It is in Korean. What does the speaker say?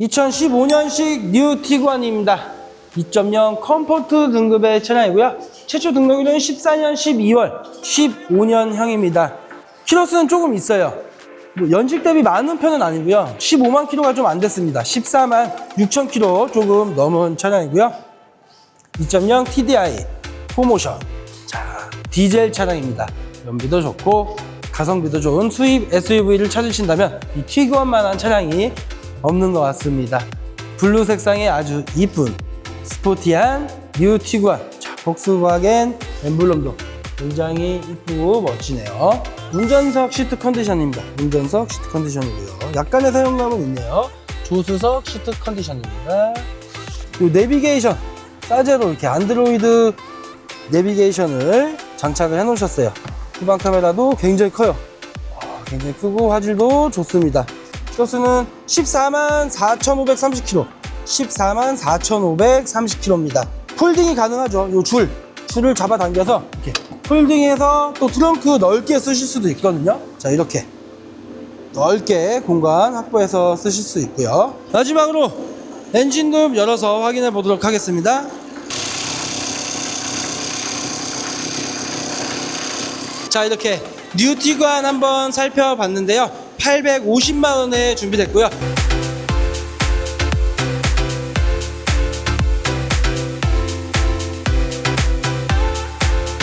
2015년식 뉴 티구안입니다. 2.0 컴포트 등급의 차량이고요. 최초 등록일은 14년 12월 15년형입니다. 키로수는 조금 있어요. 뭐 연식 대비 많은 편은 아니고요. 15만 킬로가 좀 안 됐습니다. 14만 6천 킬로 조금 넘은 차량이고요. 2.0 TDI 포모션. 자, 디젤 차량입니다. 연비도 좋고 가성비도 좋은 수입 SUV를 찾으신다면 이 티구안만한 차량이 없는 것 같습니다. 블루 색상의 아주 이쁜 스포티한 뉴 티구안. 자, 복스바겐 엠블럼도 굉장히 이쁘고 멋지네요. 운전석 시트 컨디션입니다. 운전석 시트 컨디션이고요. 약간의 사용감은 있네요. 조수석 시트 컨디션입니다. 이 내비게이션 싸제로 이렇게 안드로이드 내비게이션을 장착을 해 놓으셨어요. 후방 카메라도 굉장히 커요. 아, 굉장히 크고 화질도 좋습니다. 키로수는 14만 4,530km. 14만 4,530km입니다. 폴딩이 가능하죠. 요 줄. 줄을 잡아당겨서 이렇게 폴딩해서 또 트렁크 넓게 쓰실 수도 있거든요. 자, 이렇게 넓게 공간 확보해서 쓰실 수 있고요. 마지막으로 엔진룸 열어서 확인해 보도록 하겠습니다. 자 이렇게 뉴티관 한번 살펴봤는데요 850만 원에 준비됐고요